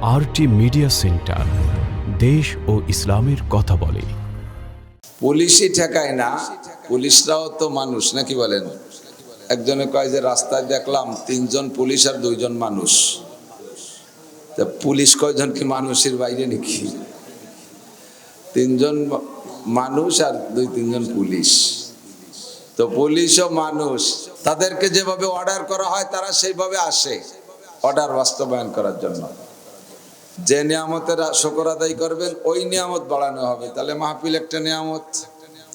RT media centre দেশ ও ইসলামের কথা বলে। পুলিশই ঠেকায় না, পুলিশরাও তো মানুষ, নাকি বলেন? একজনে কয় যে, রাস্তায় দেখলাম তিনজন পুলিশ আর দুইজন মানুষ। তা পুলিশ কয়জন কি মানুষের বাইরে নাকি? তিনজন মানুষ আর দুই তিনজন পুলিশ। তো পুলিশও মানুষ, তাদেরকে যেভাবে অর্ডার করা হয়, তারা সেইভাবে আসে। অর্ডার বাস্তবায়ন করার জন্য। যে নিয়ামতের শকর আদায় করবেন, ওই নিয়ামত বাড়ানো হবে। তাহলে মাহফিল একটা নিয়ামত।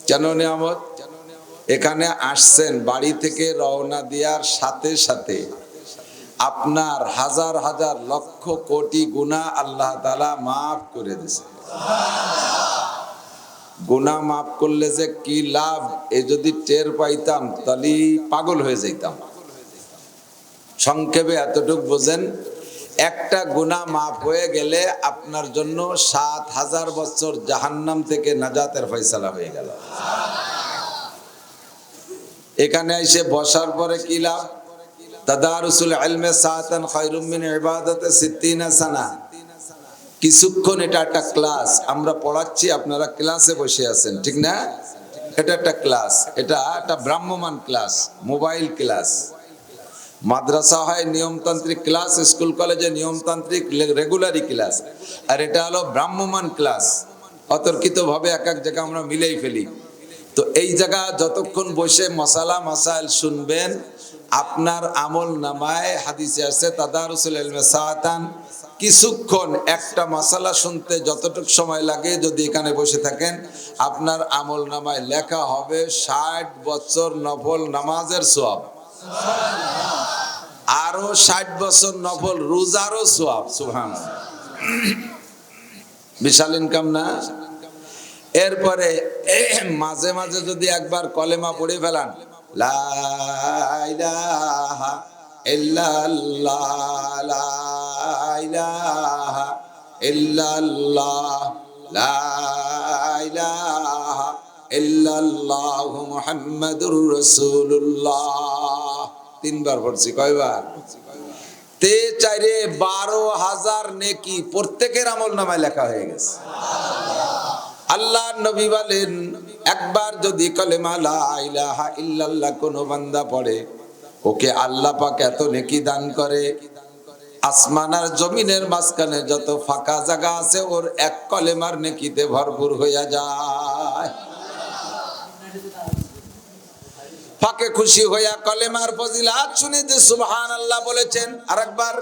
কেন নিয়ামত? এখানে আসছেন বাড়ি থেকে রওনা দেওয়ার সাথে সাথে আপনার হাজার হাজার লক্ষ কোটি গুণা আল্লাহ তালা মাফ করে দিছে গুণা মাফ করলে যে কি লাভ? এ যদি টের পাইতাম, তাহলে পাগল হয়ে যাইতাম। সংক্ষেপে এতটুক বোঝেন একটা গুণা মাফ হয়ে গেলে আপনার জন্য সাত হাজার বছর জাহান্নাম থেকে নাজাতের ফয়সালা হয়ে গেল। এখানে এসে বসার পরে কি লাভ? তাদারুসুল ইলমে সাতান খায়রুম মিন ইবাদাতে সিত্তিনা সানা। কিছুক্ষণ এটা একটা ক্লাস, আমরা পড়াচ্ছি, আপনারা ক্লাসে বসে আছেন, ঠিক না? এটা একটা ক্লাস, এটা একটা ভ্রাম্যমান ক্লাস, মোবাইল ক্লাস। মাদ্রাসা হয় নিয়মতান্ত্রিক ক্লাস, স্কুল, কলেজে নিয়মতান্ত্রিক রেগুলারি ক্লাস। আর এটা হলো ভ্রাম্যমান ক্লাস। অতর্কিতভাবে এক এক জায়গায় আমরা মিলেই ফেলি। তো এই জায়গা যতক্ষণ বসে মশালা, মাসাইল শুনবেন, আপনার আমল নামায় হাদিসে আছে তাদারুসুল ইলমে সাআতান কিছুক্ষণ একটা মশালা শুনতে যতটুকু সময় লাগে যদি এখানে বসে থাকেন, আপনার আমল নামায় লেখা হবে ষাট বছর নফল নামাজের সোয়াব আরও ষাট বছর নফল, রোজারও সোয়াব সুহান বিশাল ইনকাম না? এরপরে মাঝে মাঝে যদি একবার কলেমা পড়ে ফেলান মুহাম্মাদুর রাসূলুল্লাহ। তিনবার পড়ছি, কয়বার? তে চাইরে বারো হাজার নেকি প্রত্যেকের আমল নামায় লেখা হয়ে গেছে। আল্লাহ নবী বলেন, একবার যদি কলেমা ইলাহা ইল্লাল্লাহ কোনো বান্দা পড়ে, ওকে আল্লাহ পাক এত নেকি দান করে। আসমান আর জমিনের মাঝখানে যত ফাঁকা জায়গা আছে, ওর এক কলেমার নেকিতে ভরপুর হইয়া যায়। ফাঁকে খুশি হইয়া কলেমার ফজিলাত শুনে যে সুবহান আল্লাহ বলেছেন, আরেকবার।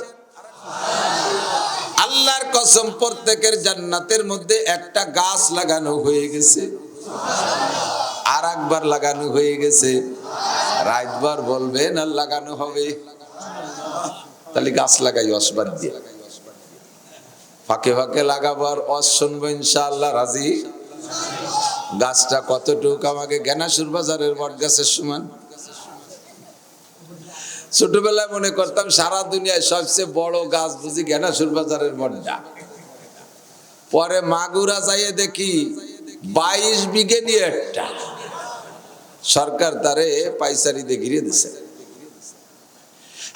আল্লাহর কসম, প্রত্যেকের জান্নাতের মধ্যে একটা গাছ লাগানো হয়ে গেছে। আর একবার লাগানো হয়ে গেছে। রাতবার বলবেন, আর লাগানো হবে। তাহলে গাছ লাগাই অসবাদ দিয়ে। ফাঁকে ফাঁকে লাগাবার অস শুনব ইনশাআল্লাহ, রাজি? গাছটা কতটুক? আমাকে জ্ঞানাসুর বাজারের বট গাছের সমান। ছোটবেলায় মনে করতাম সারা দুনিয়ায় সবচেয়ে বড় গাছ বুঝি জ্ঞানাসুর বাজারের বটটা পরে মাগুরা যাইয়ে দেখি বাইশ বিঘে নিয়ে একটা। সরকার তারে পাইসারিতে ঘিরে দিছে।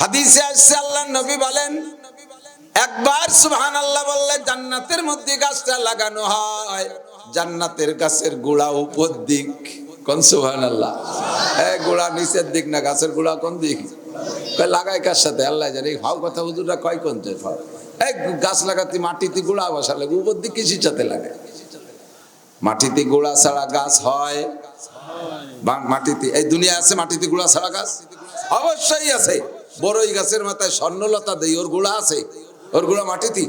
হাদিসে আসছে আল্লাহ নবী বলেন, একবার সুবহান আল্লাহ বললে জান্নাতের মধ্যে গাছটা লাগানো হয়। জান্নাতের গাছের গোড়া উপর দিক। কোন সুবহান আল্লাহ হ্যাঁ গোড়া নিচের দিক না গাছের গোড়া কোন দিক? লাগাই কার সাথে? আল্লাহ জানি। ভাও কথা হুজুররা কয় কোন এই গাছ লাগাতে মাটিতে গোড়া বসালে উপর দিক কৃষির সাথে লাগে। মাটিতে গোড়া ছাড়া গাছ হয়? মাটিতে, এই দুনিয়া আছে মাটিতে গোড়া ছাড়া গাছ? অবশ্যই আছে। বড়ই গাছের মাথায় স্বর্ণলতা দেই, ওর গোড়া আছে। ওর গোড়া মাটিতে।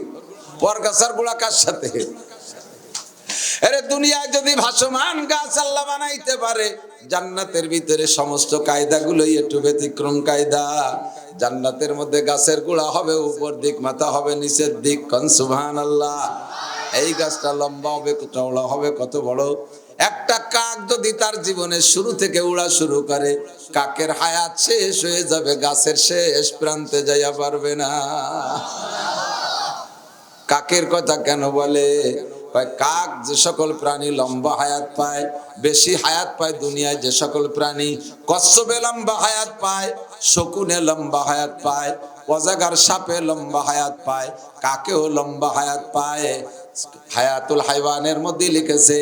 পর গাছের গোড়া কার সাথে? আরে দুনিয়ায় যদি ভাসমান গাছ আল্লাহ বানাইতে পারে, জান্নাতের ভিতরে সমস্ত কায়দাগুলোই একটু ব্যতিক্রম কায়দা। জান্নাতের মধ্যে গাছের গোড়া হবে, উপর দিক মাথা হবে, নিচের দিক কন সুবহান আল্লাহ এই গাছটা লম্বা হবে চওড়া হবে, কত বড়। একটা কাক যদি তার জীবনের শুরু থেকে উড়া শুরু করে, কাকের হায়াত শেষ হয়ে যাবে, গাছের শেষ প্রান্তে যাইয়া পারবে না। কাকের কথা কেন বলে? কাক যে সকল প্রাণী লম্বা হায়াত পায়, বেশি হায়াত পায় দুনিয়ায় যে সকল প্রাণী কচ্ছপে লম্বা হায়াত পায়, শকুনে লম্বা হায়াত পায়, অজাগার সাপে লম্বা হায়াত পায়, কাকেও লম্বা হায়াত পায়। হায়াতুল হাইওয়ানের মধ্যে লিখেছে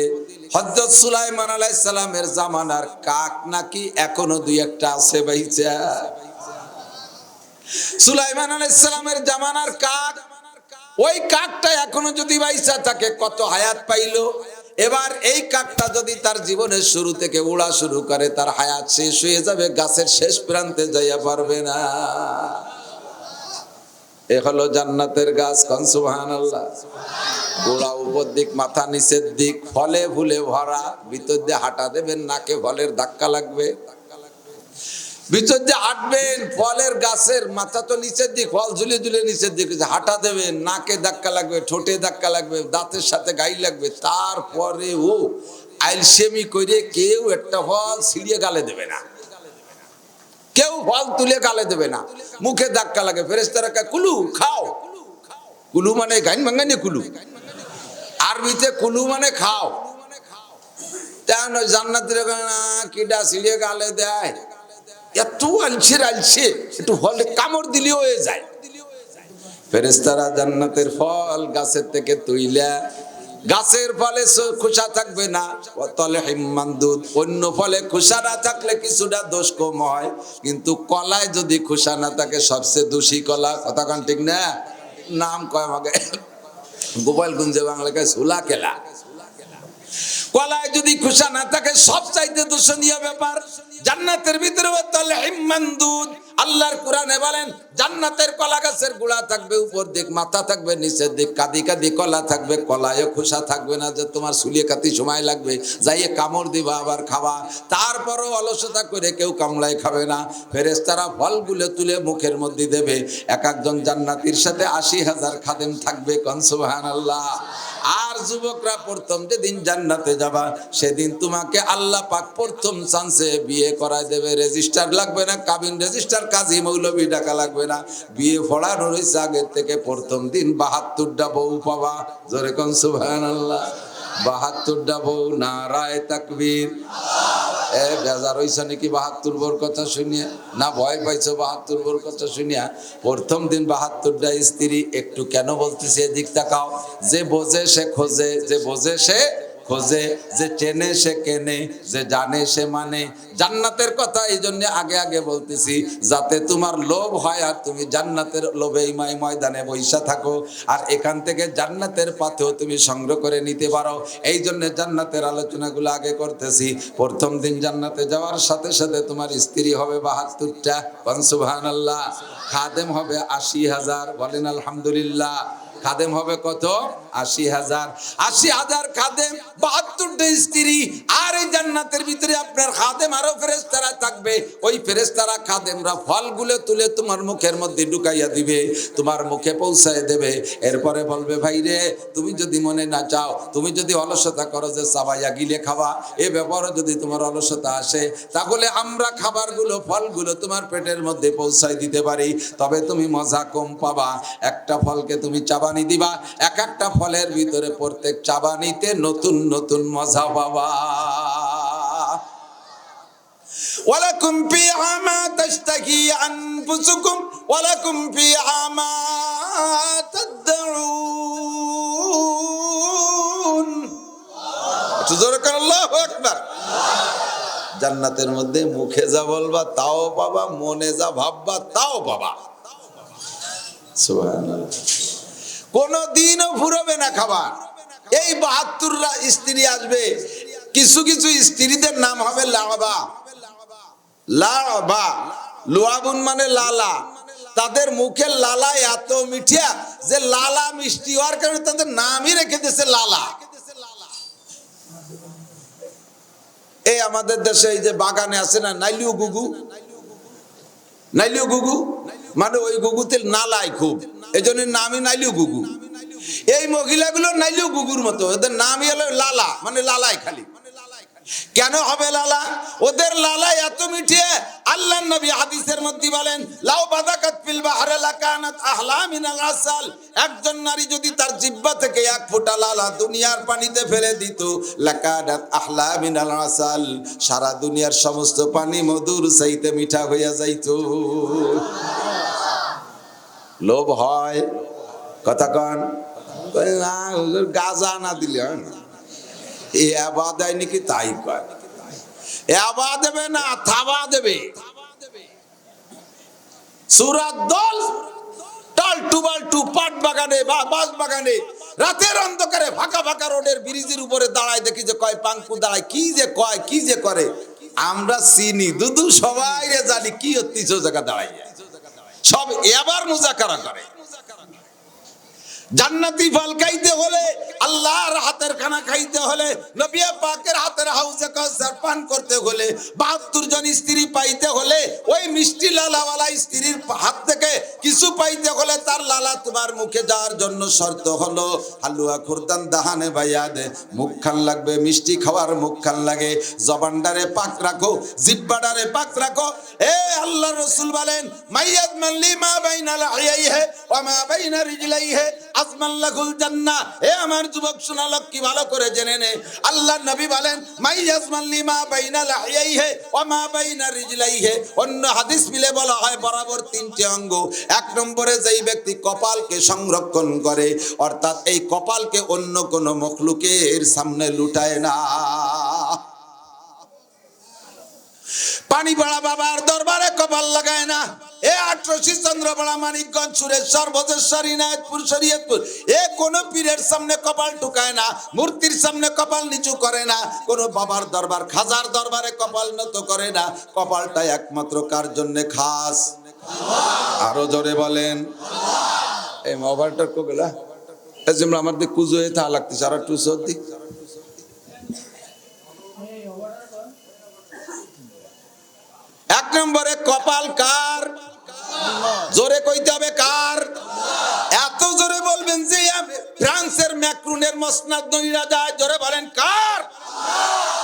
হজরত সুলাইমান আলাইহিস সালামের জামানার কাক নাকি এখনও দুই একটা আছে বাইচা। সুলাইমান আলাইহিস সালামের জামানার কাক ওই কাকটা এখনও যদি বাইসা থাকে, কত হায়াত পাইলো। এবার এই কাকটা যদি তার জীবনের শুরু থেকে উড়া শুরু করে, তার হায়াত শেষ হয়ে যাবে, গাছের শেষ প্রান্তে যাইয়া পারবে না। এ হলো জান্নাতের গাছ, কন সুবহানাল্লাহ? গোড়া উপর দিক, মাথা নিচের দিক, ফলে ফুলে ভরা, ভিতর দিয়ে হাঁটা দেবেন, নাকে ফলের ধাক্কা লাগবে। ভিতর দিয়ে হাঁটবেন, ফলের গাছের মাথা তো নিচের দিক, ফল ঝুলে ঝুলে নিচের দিকে হাঁটা দেবেন, নাকে ধাক্কা লাগবে, ঠোঁটে ধাক্কা লাগবে, দাঁতের সাথে গাই লাগবে, তারপরে ও আইলসেমি করে কেউ একটা ফল ছিঁড়িয়ে গালে দেবে না। কেউ ফল তুলে গালে দেবে না। মুখে ধাক্কা লাগে ফেরেস্তারা কুলু, খাও। কুলু মানে গাইন ভাঙ্গানি কুলু। আরবিতে কুলু মানে খাও। তেমন না, কিডা ছিঁড়িয়ে গালে দেয়। এত আলছে আলছে একটু ফলে কামড় দিলেও হয়ে যায়। ফেরেস্তারা জান্নাতের ফল গাছের থেকে তুইলা, গাছের ফলে খোসা থাকবে না। তলে হিম্মান দুধ অন্য ফলে খোসা না থাকলে কিছুটা দোষ কম হয়। কিন্তু কলায় যদি খোসা না থাকে, সবচেয়ে দোষী কলা, কথা ঠিক না? নাম কয় আমাকে। গোপালগঞ্জে বাংলাকে সুলা কেলা। কলায় যদি খুশা না থাকে সব চাইতে দূষণীয় ব্যাপার। জান্নাতের ভিতরে দুধ। আল্লাহর কোরআনে বলেন, জান্নাতের কলা গাছের গুড়া থাকবে, উপর দিক মাথা থাকবে, নিচের দিক কাদি কাদি কলা থাকবে কলায় খুশা থাকবে না যে তোমার সুলিয়ে কাতি সময় লাগবে, যাইয়ে কামড় দিবা, আবার খাবা। তারপরও অলসতা করে কেউ কামড়ায় খাবে না। ফেরেস্তারা ফলগুলো তুলে মুখের মধ্যে দেবে। এক একজন জান্নাতির সাথে আশি হাজার খাদেম থাকবে কনসুবাহান আল্লাহ আর যুবকরা প্রথম যেদিন জান্নাতে যাবা, সেদিন তোমাকে আল্লাহ পাক প্রথম চান্সে বিয়ে করায় দেবে। রেজিস্টার লাগবে না? কাবিন রেজিস্টার কাজী মৌলবী টাকা লাগবে না। বিয়ে পড়ানো রয়েছে আগের থেকে, প্রথম দিন বাহাত্তরটা বউ পাবা। জোরে কন সুবহান আল্লাহ বাহাত্তরটা বউ তাকবীর। এ বেজার হইছে নাকি বাহাত্তর বোর কথা শুনিয়া? না, ভয় পাইছো বাহাত্তর বোর কথা শুনিয়া? প্রথম দিন বাহাত্তরটা স্ত্রী একটু কেন বলতেছে, এদিক তাকাও। যে বোঝে সে খোঁজে, যে বোঝে সে খোঁজে, যে চেনে সে কেনে, যে জানে সে মানে। জান্নাতের কথা এই জন্য আগে আগে বলতেছি, যাতে তোমার লোভ হয় আর তুমি জান্নাতের লোভে ইমাই ময়দানে বৈশা থাকো। আর এখান থেকে জান্নাতের পাথেও তুমি সংগ্রহ করে নিতে পারো। এই জন্য জান্নাতের আলোচনাগুলো আগে করতেছি। প্রথম দিন জান্নাতে যাওয়ার সাথে সাথে তোমার স্ত্রী হবে বাহাত্তরটা। কনসুবহান আল্লাহ খাদেম হবে আশি হাজার। বলেন আলহামদুলিল্লাহ। খাদেম হবে কত? আশি হাজার আশি হাজার খাদেম বাহাত্তরটা স্ত্রী, আর এই জান্নাতের ভিতরে আপনার খাদেম আরও ফেরেস্তারা থাকবে। ওই ফেরেস্তারা খাদেমরা ফলগুলো তুলে তোমার মুখের মধ্যে ঢুকাইয়া দিবে, তোমার মুখে পৌঁছায় দেবে। এরপরে বলবে, ভাই রে, তুমি যদি মনে না চাও, তুমি যদি অলসতা করো যে সাবাইয়া গিলে খাওয়া, এ ব্যাপারে যদি তোমার অলসতা আসে, তাহলে আমরা খাবারগুলো, ফলগুলো তোমার পেটের মধ্যে পৌঁছায় দিতে পারি। তবে তুমি মজা কম পাবা। একটা ফলকে তুমি চাবানি দিবা, এক একটা ফলের ভিতরে প্রত্যেক চাবানিতে নতুন নতুন মজা বাবা ওয়ালাকুম ফিহা মা তাশতাহি আনফুসুকুম, ওয়ালাকুম ফিহা মা তাদউন একটু জোরে কর, আল্লাহু আকবার। জান্নাতের মধ্যে মুখে যা বলবা, তাও বাবা মনে যা ভাববা, তাও পাবা। সুবহানাল্লাহ। কোন দিনও ফুরবে না খাবার। এই বাহাত্তররা স্ত্রী আসবে। কিছু কিছু স্ত্রীদের নাম হবে লাবা। লাবা। লোয়াবুন মানে লালা। তাদের মুখের লালা এত মিঠিয়া যে লালা মিষ্টি হওয়ার কারণে তাদের নামই রেখে দিয়েছে লালা। এই আমাদের দেশে এই যে বাগানে আছে না, নাইলিও গুগু? নাইলিও গুগু? মানে ওই গুগুতে নালাই খুব। এই জন্য নামই নাইলিও গুগু। এই মহিলাগুলো নাইলিও গুগুর মতো ওদের নামই হলো লালা মানে লালাই খালি। কেন হবে লালা? ওদের লালা এত মিঠিয়ে আল্লাহ নবী হাদিসের মধ্যে বলেন, লাউ বাদাকাত ফিল বাহরে লাকানাত আহলা মিনাল আসাল। একজন নারী যদি তার জিহ্বা থেকে এক ফোঁটা লালা দুনিয়ার পানিতে ফেলে দিত, লাকানাত আহলা মিনাল আসাল, সারা দুনিয়ার সমস্ত পানি মধুর চাইতে মিঠা হইয়া যাইতো। লোভ হয়, কথা কন। না গাজা না দিলে হয় না। এ আবা দেয় নাকি তাই কয়? এ দেবে না, থাবা দেবে। সুরাত দল পাট বাগানে, বা বাস বাগানে, রাতের অন্ধকারে, ফাঁকা ফাঁকা রোডের ব্রিজের উপরে দাঁড়ায় দেখি যে কয় দাঁড়ায়, কি যে কয়, কি যে আমরা চিনি, দুদু সবাই জানি কি হচ্ছে জায়গা দাঁড়াই সব এবার মুজাকারা করে। জান্নাতি ফল খাইতে হলে আল্লাহর হাতের খানা খাইতে হলে নবী পাকের হাতের হাউসে কাউসার পান করতে হলে 72 জন স্ত্রী পাইতে হলে ওই মিষ্টি লালাওয়ালা স্ত্রীর হাত থেকে কিছু পাইতে হলে তার লালা তোমার মুখে যাওয়ার জন্য শর্ত হলো, হালুয়া খুরদান দাহানে ভাইয়া দে মুখ খান লাগবে, মিষ্টি খাওয়ার মুখ খান লাগে জবানডারে পাক রাখো জিব্বাডারে পাক রাখো। এ আল্লাহ রসুল বলেন মাইয়াত মাল্লি মা বাইনা লাহিয়াইহে ওয়া মা বাইনা জান্নাহ। এ আমার যুবক শোনা লক্ষ্মী, ভালো করে জেনে নে। আল্লাহ নবী বলেন মাল্লি মা বাইনা লাহিয়াইহে ওয়া মা বাইনা রিজলাইহে। অন্য হাদিস মিলে বলা হয়, বরাবর তিনটি অঙ্গ। এক নম্বরে যেই ব্যক্তি কপালকে সংরক্ষণ করে, অর্থাৎ এই কপালকে অন্য কোন মখলুকের সামনে লুটায় না। পানি পাড়া বাবার দরবারে কপাল লাগায় না। এ আটরশি চন্দ্রপাড়া মানিকগঞ্জ সুরেশ্বর ভোজেশ্বর ইনায়তপুর শরীয়তপুর। এ কোন পীরের সামনে কপাল টুকায় না, মূর্তির সামনে কপাল নিচু করে না, কোন বাবার দরবার, খাজার দরবারে কপাল নত করে না, কপালটা একমাত্র কার জন্য খাস? আরও জোরে বলেন। এই মোবাইলটার কোগলা এই যে আমার দিক কুজো হয়ে তা লাগতেছে, আর একটু সর্দি কপাল কার? জোরে কইতে হবে কার? এত জোরে বলবেন যে ফ্রান্সের ম্যাক্রুনের মসনাদ নইরা যায়, জোরে বলেন কার?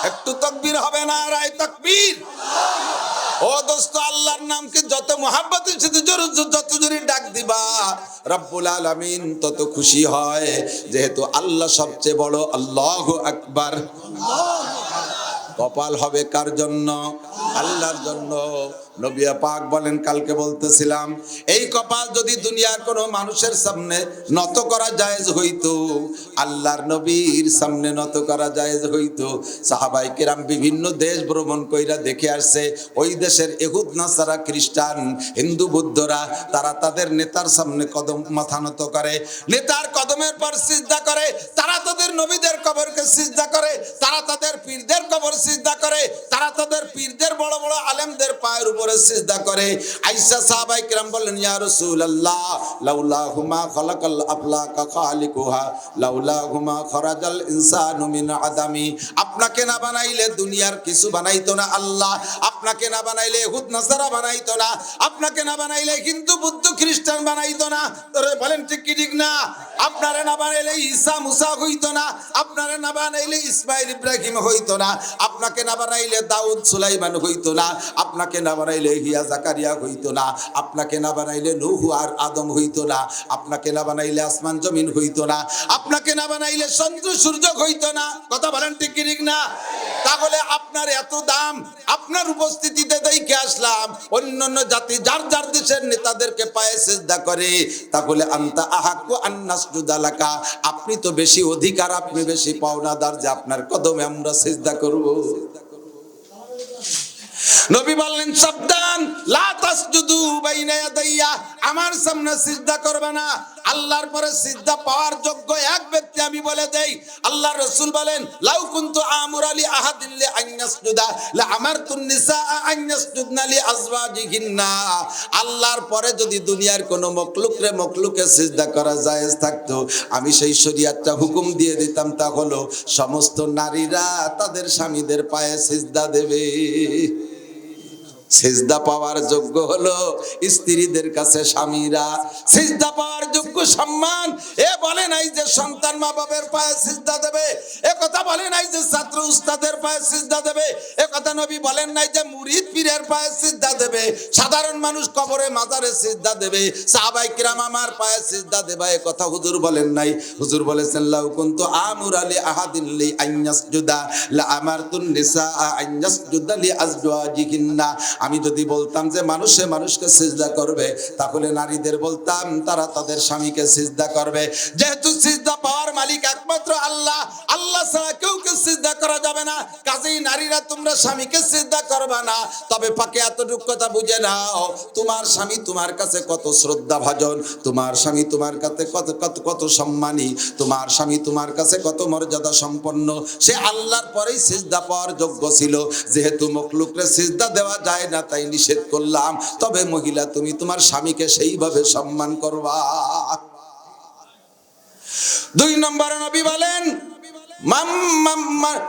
একটু তকবীর হবে না রায় তকবীর? ও দোস্ত, আল্লাহর নামকে যত মহাব্বতের সাথে জোর, যত জোরে ডাক দিবা, রব্বুল আলামিন তত খুশি হয়, যেহেতু আল্লাহ সবচেয়ে বড়, আল্লাহ আকবার। কপাল হবে কার জন্য? আল্লাহর জন্য। নবিয়া পাক বলেন, কালকে বলতেছিলাম, এই কপাল যদি দুনিয়ার কোনো মানুষের সামনে নত করা জায়েজ হইতো, আল্লাহর নবীর সামনে নত করা জায়েজ হইতো। সাহাবাই কেরাম বিভিন্ন দেশ ভ্রমণ কইরা দেখে আসছে, ওই দেশের এহুদ, নাসারা খ্রিস্টান, হিন্দু বুদ্ধরা, তারা তাদের নেতার সামনে কদম মাথা নত করে। নেতার কদমের পর সিজদা করে, তারা তাদের নবীদের কবরকে সিজদা করে, তারা তাদের পীরদের কবর সিজদা করে, তারা তাদের পীরদের বড় বড় আলেমদের পায়ের উপরে সিজদা করে। আইসা সাহাবাই কিরাম বললেন, ইয়া রাসূলুল্লাহ লাউলা হুমা খালাকাল আফলাকা খালিকুহা লাউলা হুমা খরাজাল ইনসানু মিন আদামি। আপনাকে না বানাইলে দুনিয়ার কিছু বানাইতো না আল্লাহ, আপনাকে না বানাইলে হুদ নাসারা বানাইতো না, আপনাকে না বানাইলে হিন্দু বুদ্ধ খ্রিস্টান বানাইতো না। তোরে বলেন, ঠিক কি ঠিক না? আপনারে না বানাইলে ঈসা মুসা হইতো না, আপনারে না বানাইলে ইসমাইল ইব্রাহিম হইতো না, আপনাকে না বানাইলে দাউদ সুলাইমান হইতো না, আপনাকে না বানাইলে হিয়া জাকারিয়া হইতো না। আপনাকে না বানাইলে নূহ আর আদম হইতো না। আপনাকে না বানাইলে আসমান জমিন হইতো না। আপনাকে না বানাইলে চন্দ্র সূর্য হইতো না। কথা বলেন ঠিক ঠিক না? তাহলে আপনার এত দাম, আপনার উপস্থিতিতে দেখে আসলাম, অন্যান্য জাতি যার যার দেশের নেতাদেরকে পায়ে সেজদা করে, তাহলে আন্তা আহাকু আন্নাস জুদালাকা আপনি তো বেশি অধিকার, আপনি বেশি পাওনাদার যে আপনার কদমে আমরা সেজদা করব। নবী বললেন, সাবধান, লা তাসজুদু বাইনা ইয়াদাইয়া। আমার সামনে সিজদা করবে না। আল্লাহর পরে সিজদা পাওয়ার যোগ্য এক ব্যক্তি আমি বলে দেই, আল্লাহ রাসূল বলেন, লাউ কুনতু আমুর আলি আহাদিন লি আন ইয়াসজুদা, লা আমারতুন নিসা আন ইয়াসজুদনা লি আজওয়াজিহিন্না। আল্লাহর পরে যদি দুনিয়ার কোন মখলুকরে মখলুকে সিজদা করা জায়েজ থাকতো, আমি সেই শরীয়তটা হুকুম দিয়ে দিতাম, তা হলো, সমস্ত নারীরা তাদের স্বামীদের পায়ে সিজদা দেবে। সিজদা পাওয়ার যোগ্য হলো স্ত্রীদের কাছে স্বামীরা। সিজদা পাওয়ার যোগ্য সম্মান। এ বলে নাই যে সন্তান মা বাবার পায়ে সিজদা দেবে। এ কথা বলে নাই যে ছাত্র উস্তাদের পায়ে সিজদা দেবে। এ কথা নবী বলেন নাই যে মুরিদ পীরের পায়ে সিজদা দেবে। সাধারণ মানুষ কবরে মাজারে সিজদা দেবে। সাহাবাই কিরাম আমার পায়ে সিজদা দেবে। এ কথা হুজুর বলেন নাই। হুজুর বলেছেন, লাউ কুনতু আমুর আলী আহাদিন লি আইয়াসজুদা লা আমারতুন নিসা আইয়াসজুদা লি আজওয়াজিহিন্না। আমি যদি বলতাম যে মানুষে মানুষকে সিজদা করবে, তাহলে নারীদের বলতাম, তারা তাদের স্বামীকে সিজদা করবে। যেহেতু সিজদা পাওয়ার মালিক একমাত্র আল্লাহ আল্লাহ ছাড়া কেউকে সিজদা করা যাবে না। কাজেই নারীরা তোমরা স্বামীকে সিজদা করবে না। তবে পাকে এতটুকু কথা বুঝে নাও, তোমার স্বামী তোমার কাছে কত শ্রদ্ধা ভাজন তোমার স্বামী তোমার কাছে কত কত কত সম্মানী, তোমার স্বামী তোমার কাছে কত মর্যাদা সম্পন্ন। সে আল্লাহর পরেই সিজদা পাওয়ার যোগ্য ছিল। যেহেতু মকলুকরে সিজদা দেওয়া যায় না তাই নিষেধ করলাম। তবে মহিলা, তুমি তোমার স্বামীকে সেইভাবে সম্মান করবা। দুই নম্বর নবী বলেন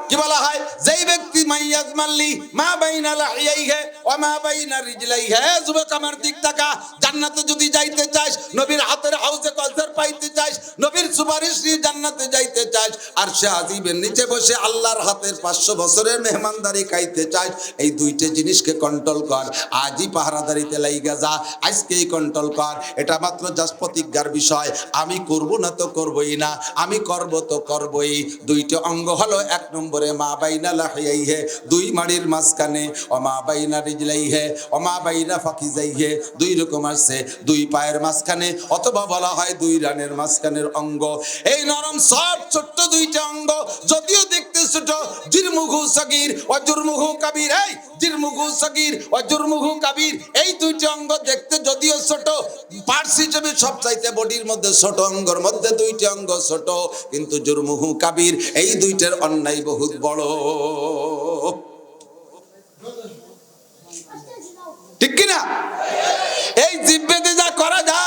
কি বলা হয়? যেই ব্যক্তি মাইয়াজ মাল্লি, মা বাইনা লাহিয়াইহে ওয়া মা বাইনা রিজলাইহে। যুবক, আমার দিক তাকা। জান্নাতে যদি যাইতে চাস, নবীর হাতের হাউজে কলসার পাইতে চাস, নবীর সুপারিশ নিয়ে জান্নাতে যাইতে চাস, আর সে আজিবের নিচে বসে আল্লাহর হাতের পাঁচশো বছরের মেহমানদারি খাইতে চাস, এই দুইটা জিনিসকে কন্ট্রোল কর। আজই পাহারাদারিতে লাইগা যা, আজকেই কন্ট্রোল কর। এটা মাত্র জাস্ট প্রতিজ্ঞার বিষয়। আমি করব না তো করবই না, আমি করব তো করবই। দুইটা অঙ্গ হলো এক নম্বরে, মা বাইনা লাহিয়াইহে, দুই মাড়ির মাঝখানে ও মা বাইনা রিজলাইহে ও মা বাইনা ফাঁকি যাই হে দুই রকম আছে দুই পায়ের মাঝখানে, অথবা বলা হয় দুই রানের মাঝখানের অঙ্গ। এই নরম সব ছোট্ট দুইটা অঙ্গ। যদিও দেখতে ছোট জিরমুঘু সগির ও জুরমুঘু কাবির। এই জিরমুঘু সগির ও জুরমুঘু কাবির, এই দুইটা অঙ্গ দেখতে যদিও ছোট পার্টস হিসেবে সব চাইতে বডির মধ্যে ছোট অঙ্গর মধ্যে দুইটা অঙ্গ ছোট, কিন্তু জুরমুহু কাবির, এই দুইটার অন্যায় বহুত বড়। ঠিক কিনা? এই জিব্বেতে যা করা যায়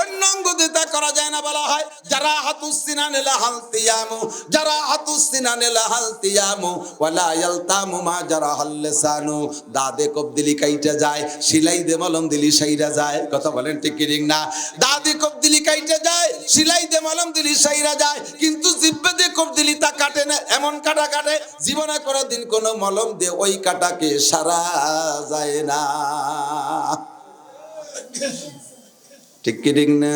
অন্য অঙ্গ দিয়ে করা যায় না বলা হয়। যারা হাতুসিনা নেলা হালতিয়ামু যারা হাতুসিনা নেলা হালতিয়ামু ওয়ালা ইয়ালতামু মা যারা হাল্লেসানু দাদে কবদিলি কাইটা যায় সিলাই দে মলম দিলি সাইরা যায়। কথা বলেন ঠিক কি না? দাদি কবদিলি কাইটা যায় সিলাই দে মলম দিলি সাইরা যায়। কিন্তু জিব্বে দে কবদিলি তা কাটে না, এমন কাটা কাটে, জীবনে করে দিন কোনো মলম দিয়ে ওই কাটাকে সারা যায় না। ঠিক কি ঠিক না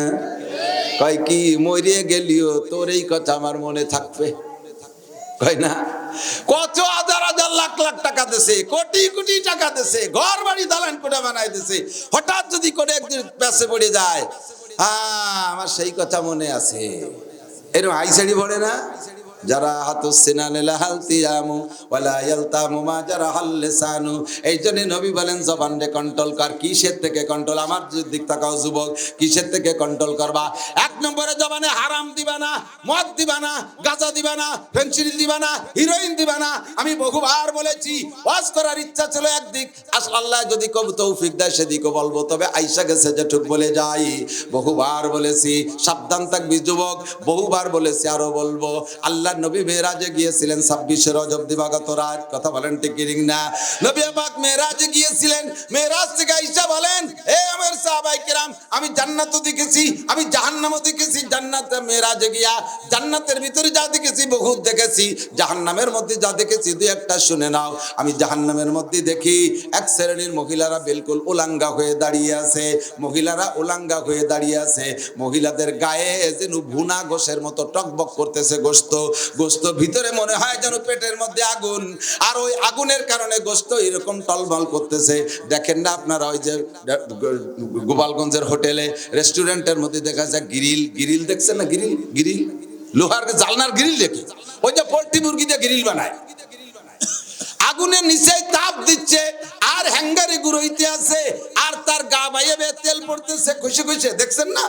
কয় কি, মরিয়ে গেলিও তোর এই কথা আমার মনে থাকবে। কয় না, কত হাজার হাজার লাখ লাখ টাকা দেশে কোটি কোটি টাকা দেশে ঘর বাড়ি দালান করে বানাই দিছে। হঠাৎ যদি করে একদিন পেছে পড়ে যায় হ্যাঁ আমার সেই কথা মনে আছে। এরকম আইসাড়ি পড়ে না? যারা হাতু সিনানে লাহালতিয়ামু ওয়ালা ইয়ালতামু মা যারা হাল্লিসানু এই জন্য নবী বলেন জবানরে কন্ট্রোল কর, কিসের থেকে কন্ট্রোল? আমার দিক তাকাও যুবক, কিসের থেকে কন্ট্রোল করবা? এক নম্বরে জবানে হারাম দিবা না, মদ দিবা না, গাঁজা দিবা না ফেন্সিল দিবা না, হিরোইন দিবা না। আমি বহুবার বলেছি, ওয়াজ করার ইচ্ছা ছিল একদিক আসলে আল্লাহ যদি কব তৌফিক দেয়, সেদিকও বলব। তবে আইসা গেছে যেটুক বলে যাই, বহুবার বলেছি, সাবধান থাকবি যুবক, বহুবার বলেছি, আরও বলব, আল্লাহ নবী মেয়েরাজে গিয়েছিলেন ছাব্বিশে রজব দিবাগত রাত। কথা বলেন ঠিক না? নবী পাক মেয়েরাজে গিয়েছিলেন। মেয়েরাজ থেকে আইসা বলেন, এ আমার সাহাবাই কিরাম, আমি জান্নাতও দেখেছি, আমি জাহান্নামও দেখেছি জান্নাতে মেয়েরাজে গিয়া জান্নাতের ভিতরে যা দেখেছি, বহুত দেখেছি, জাহান্নামের মধ্যে যা দেখেছি, দুই একটা শুনে নাও। আমি জাহান্নামের মধ্যে দেখি, এক শ্রেণির মহিলারা বিলকুল উলাঙ্গা হয়ে দাঁড়িয়ে আছে, মহিলারা উলাঙ্গা হয়ে দাঁড়িয়ে আছে, মহিলাদের গায়ে যেন ভুনা গোশের মতো টকবক করতেছে গোস্ত গোস্ত ভিতরে মনে হয় যেন পেটের মধ্যে আগুন। আর ওই আগুনের কারণে গোস্ত এরকম টলমল করতেছে। দেখেন না আপনারা ওই যে, গোপালগঞ্জের হোটেলে, রেস্টুরেন্টের মধ্যে দেখা যায় গ্রিল। গ্রিল দেখছেন না গ্রিল? গ্রিল? লোহার জালনার গ্রিল দেখি। ওই যে পোল্ট্রি মুরগি দিয়ে গ্রিল বানায়। আগুনের নিচে তাপ দিচ্ছে, আর হ্যাঙ্গারে গুড়ইতে আছে পড়তেছে, খুশি খুশি। দেখছেন না?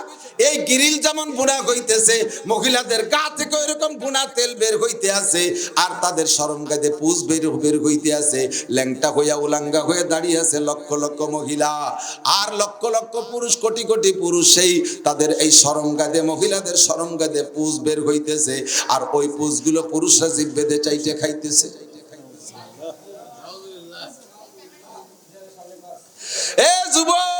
এই গ্রিল যেমন বুনা হইতেছে, মহিলাদের গা থেকে এরকম বুনা তেল বের হইতে আছে, আর তাদের সরম গায়ে পুষ বের বের হইতে আছে। ল্যাংটা হইয়া উলাঙ্গা হয়ে দাঁড়িয়ে আছে লক্ষ লক্ষ মহিলা। আর লক্ষ লক্ষ পুরুষ, কোটি কোটি পুরুষ সেই তাদের এই সরম গাদে, মহিলাদের সরম গাদে পুষ বের হইতেছে। আর ওই পুষগুলো পুরুষরা জিভ বেঁধে চাইতে খাইতেছে। এ যুবক!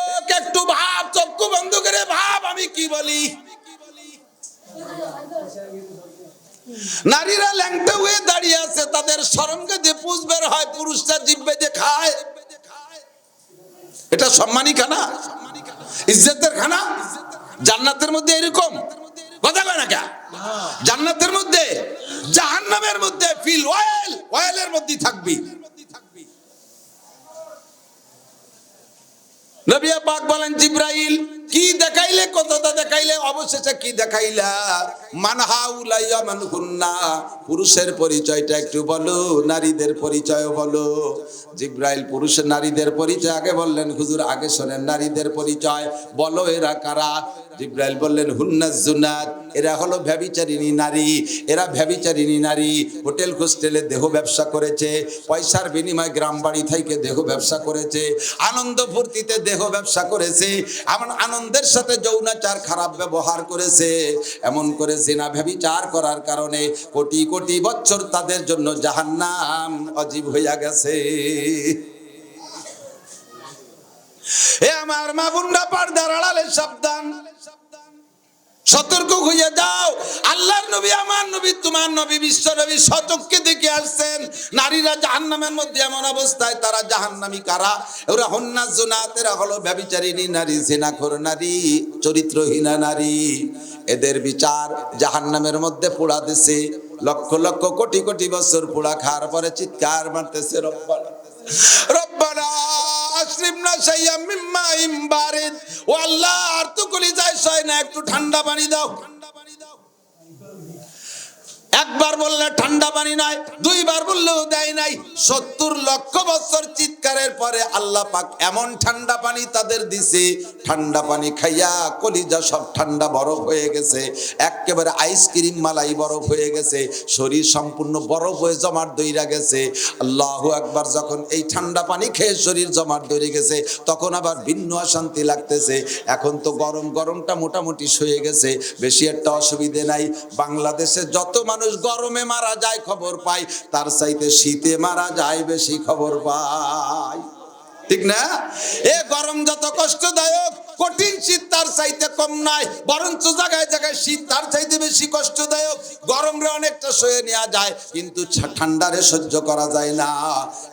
বন্ধ করে ভাব, আমি কি বলি? নারীরা ল্যাংটা হয়ে দাঁড়িয়ে আছে, তাদের সরমকে যে পুষ বের হয়, পুরুষরা জিব্বে যে খায়। এটা খানা ইজ্জতের খানা? জান্নাতের মধ্যে এরকম? কথা কয় না জান্নাতের মধ্যে, জাহান্নামের মধ্যে ফিল অয়েল অয়েলের মধ্যে থাকবি। নবিয়া পাক বলেন, জিব্রাইল কি দেখাইলে, কতটা দেখাইলে? অবশেষে কি দেখাইলা? মানহা উলাইয়া মানহুন্না পুরুষের পরিচয়টা একটু বলো, নারীদের পরিচয় বলো। জিব্রাইল পুরুষ নারীদের পরিচয়, আগে বললেন, হুজুর আগে শোনেন, নারীদের পরিচয়। বলো এরা কারা? জিব্রাইল বললেন হুন্নাজ জুনাত এরা হলো ব্যভিচারিণী নারী, এরা ব্যভিচারিণী নারী। হোটেল, হোস্টেলে দেহ ব্যবসা করেছে, পয়সার বিনিময়ে গ্রাম বাড়ি থেকে দেহ ব্যবসা করেছে, আনন্দ ফুর্তিতে দেহ ব্যবসা করেছে, এমন আনন্দের সাথে যৌনাচার খারাপ ব্যবহার করেছে। এমন করে জেনা ব্যভিচার করার কারণে কোটি কোটি বছর তাদের জন্য জাহান্নাম অজীব হইয়া গেছে। এ আমার মা বুন্ডা পর্দার আড়ালে সাবধান। সতর্ক হইয়া যাও। আল্লাহর নবী, আমার নবী, তোমার নবী, বিশ্ব নবী সচককে দেখে আসছেন। নারীরা জাহান্নামের মধ্যে এমন অবস্থায়, তারা জাহান্নামী কারা? ওরা হন্না জোনাত এরা হলো ব্যবিচারিণী নারী, জেনাখোর নারী, চরিত্রহীনা নারী। এদের বিচার জাহান্নামের মধ্যে পোড়া দিছে। লক্ষ লক্ষ কোটি কোটি বছর পোড়া খাওয়ার পরে চিৎকার মারতেছে রব্বানা। রব্বানা! আশ্রিমনা সাইয়া মিম্মা ইমবারিদ। ও আল্লাহ, আর তো কলি যায় সয় না, একটু ঠান্ডা পানি দাও। একবার বললে ঠান্ডা পানি নাই, দুইবার বললেও দেয় নাই। সত্তর লক্ষ বছর চিৎকারের পরে আল্লাহ পাক এমন ঠান্ডা পানি তাদের দিছে, ঠান্ডা পানি খাইয়া কলিজা সব ঠান্ডা বরফ হয়ে গেছে একেবারে আইসক্রিম মালাই বরফ হয়ে গেছে, শরীর সম্পূর্ণ বরফ হয়ে জমাট দইরা গেছে। আল্লাহ একবার যখন এই ঠান্ডা পানি খেয়ে শরীর জমাট দইরে গেছে, তখন আবার ভিন্ন অশান্তি লাগতেছে। এখন তো গরম গরমটা মোটামুটি সয়ে গেছে, বেশি একটা অসুবিধে নাই। বাংলাদেশে যত মানুষ গরমে মারা যায় খবর পাই তার চাইতে শীতে মারা যায় বেশি খবর পাই ঠিক না? এ গরম যত কষ্টদায়ক কঠিন শীত তার চাইতে কম নাই, বরঞ্চ জায়গায় জায়গায় শীত তার চাইতে বেশি কষ্টদায়ক। গরমরে অনেকটা সয়ে নেওয়া যায়, কিন্তু ঠান্ডারে সহ্য করা যায় না।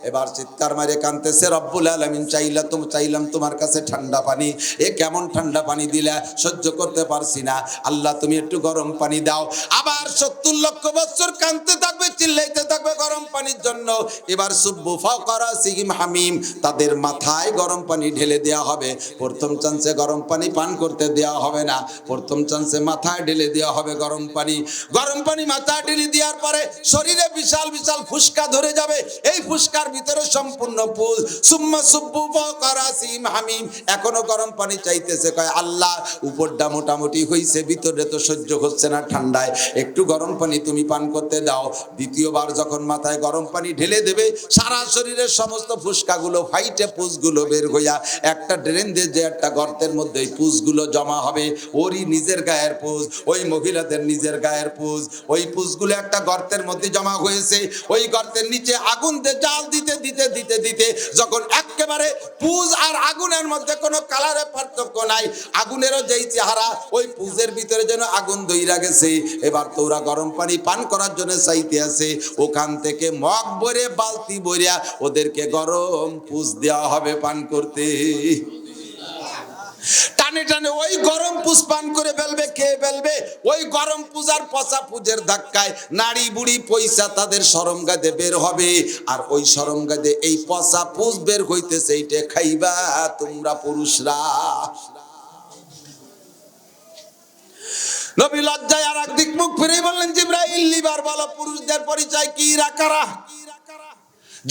এবার চিৎকার মারে কানতেছে, রব্বুল আলমিন, চাইলা তুমি চাইলাম তোমার কাছে ঠান্ডা পানি। এ কেমন ঠান্ডা পানি দিলা? সহ্য করতে পারছি না। আল্লাহ, তুমি একটু গরম পানি দাও। আবার সত্তর লক্ষ বছর কানতে থাকবে, চিল্লাইতে থাকবে গরম পানির জন্য। এবার সুব্বু ফাওকারা সিগিম হামিম, তাদের মাথায় গরম পানি ঢেলে দেওয়া হবে। প্রথম চান্সে গরম পানি পান করতে দেওয়া হবে না। প্রথম চান্সে মাথায় ঢেলে দেওয়া হবে গরম পানি। গরম পানি মাথায় ঢেলে দেওয়ার পরে শরীরে বিশাল বিশাল ফুসকা ধরে যাবে। এই ফুসকার ভিতরে সম্পূর্ণ পুল সুম্মা সুব্বু ফাওকারা সিগিম হামিম। এখনও গরম পানি চাইতেছে। কয়, আল্লাহ, উপরটা মোটামুটি হইছে ভিতরে তো সহ্য হচ্ছে না ঠান্ডায়। একটু গরম পানি তুমি পান করতে দাও। দ্বিতীয়বার যখন মাথায় গরম পানি ঢেলে দেবে, সারা শরীরের সমস্ত ফুসকাগুলো ফাইটে পুষগুলো বের হইয়া একটা ড্রেন দিয়ে যে একটা গর্তের মধ্যে ওই পুষগুলো জমা হবে। ওরই নিজের গায়ের পুষ ওই মহিলাদের নিজের গায়ের পুষ ওই পুষগুলো একটা গর্তের মধ্যে জমা হয়েছে। ওই গর্তের নিচে আগুন জাল দিতে দিতে দিতে দিতে যখন একেবারে পুজ আর আগুনের মধ্যে কোনো কালারের পার্থক্য নাই, আগুনেরও যেই চেহারা, ওই পুজের ভিতরে যেন আগুন দইরা গেছে। এবার তোরা গরম পানি পান করার জন্য চাইতে আছে। ওখান থেকে মগ ভরে বালতি ভরিয়া ওদেরকে গরম পুজ দেওয়া হবে পান করতে। টানে টানে ওই গরম পুষ পান করে ফেলবে খেয়ে ফেলবে? ওই গরম পূজার পচা পূজের ধাক্কায় নারী বুড়ি পয়সা তাদের সরম গাদে বের হবে। আর ওই সরম গাদে এই পচা পুষ বের হইতেছে, এইটা খাইবা তোমরা পুরুষরা। নবী লজ্জায় আর একদিক মুখ ফিরে বললেন, জিব্রাইল, লিবার বলো, পুরুষদের পরিচয় কি রাকারা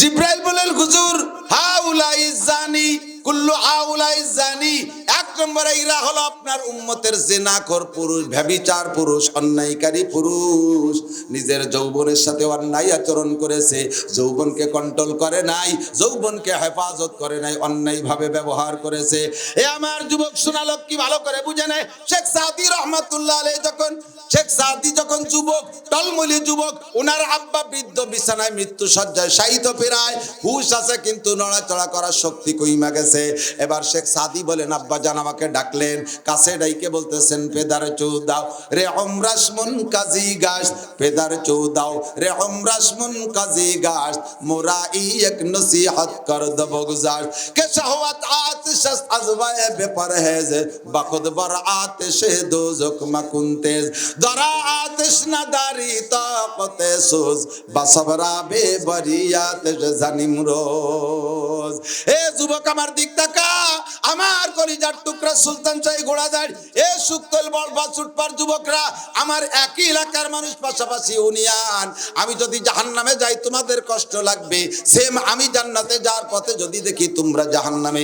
জিব্রাইল বলেন হুজুর হাউলাই জানি কুল্লু হাউলাই জানি এক নম্বরে ইরা হলো আপনার উম্মতের জেনাকর পুরুষ, ব্যভিচার পুরুষ, অন্যায়কারী পুরুষ। নিজের যৌবনের সাথে অন্যায় আচরণ করেছে, যৌবনকে কন্ট্রোল করে নাই, যৌবনকে হেফাজত করে নাই, অন্যায়ভাবে ব্যবহার করেছে। এ আমার যুবক শোনালক কি ভালো করে বুঝে নেয়, শেখ সাদি রহমাতুল্লাহ আলাই যখন, শেখ সাদি যখন যুবক, টলমলি যুবক ওনার আব্বা বৃদ্ধ বিছানায় মৃত্যু সজ্জায় শায়িত ফেরায়, হুশ আছে কিন্তু নড়াচড়া করার শক্তি কইমা গেছে। এবার শেখ সাদি বলেন, আব্বা জান আমাকে ডাকলেন, কাছে ডাইকে বলতেছেন, পেদার চৌদাও রে অমরাস মন কাজী গাছ পেদার চৌদাও রে অমরাস মন কাজী গাছ মোরা ই এক নসিহত কর কে শাহওয়াত আতিশ আজবায়ে বেপরহেজ বাখুদ বর আতিশ দোজক দরা আতিশ তাকতে বাসবরা বে জানিম রোজ। এ যুবক আমার দিক তাকা, আমার কলিজার টুকরা সুলতান চাই যায়। এ সুক্তল বল বা ছুটপার যুবকরা, আমার একই এলাকার মানুষ পাশাপাশি উনিয়ান। আমি যদি জাহান্নামে যাই, তোমাদের কষ্ট লাগবে। সেম আমি জান্নাতে যাওয়ার পথে যদি দেখি তোমরা জাহান্নামে।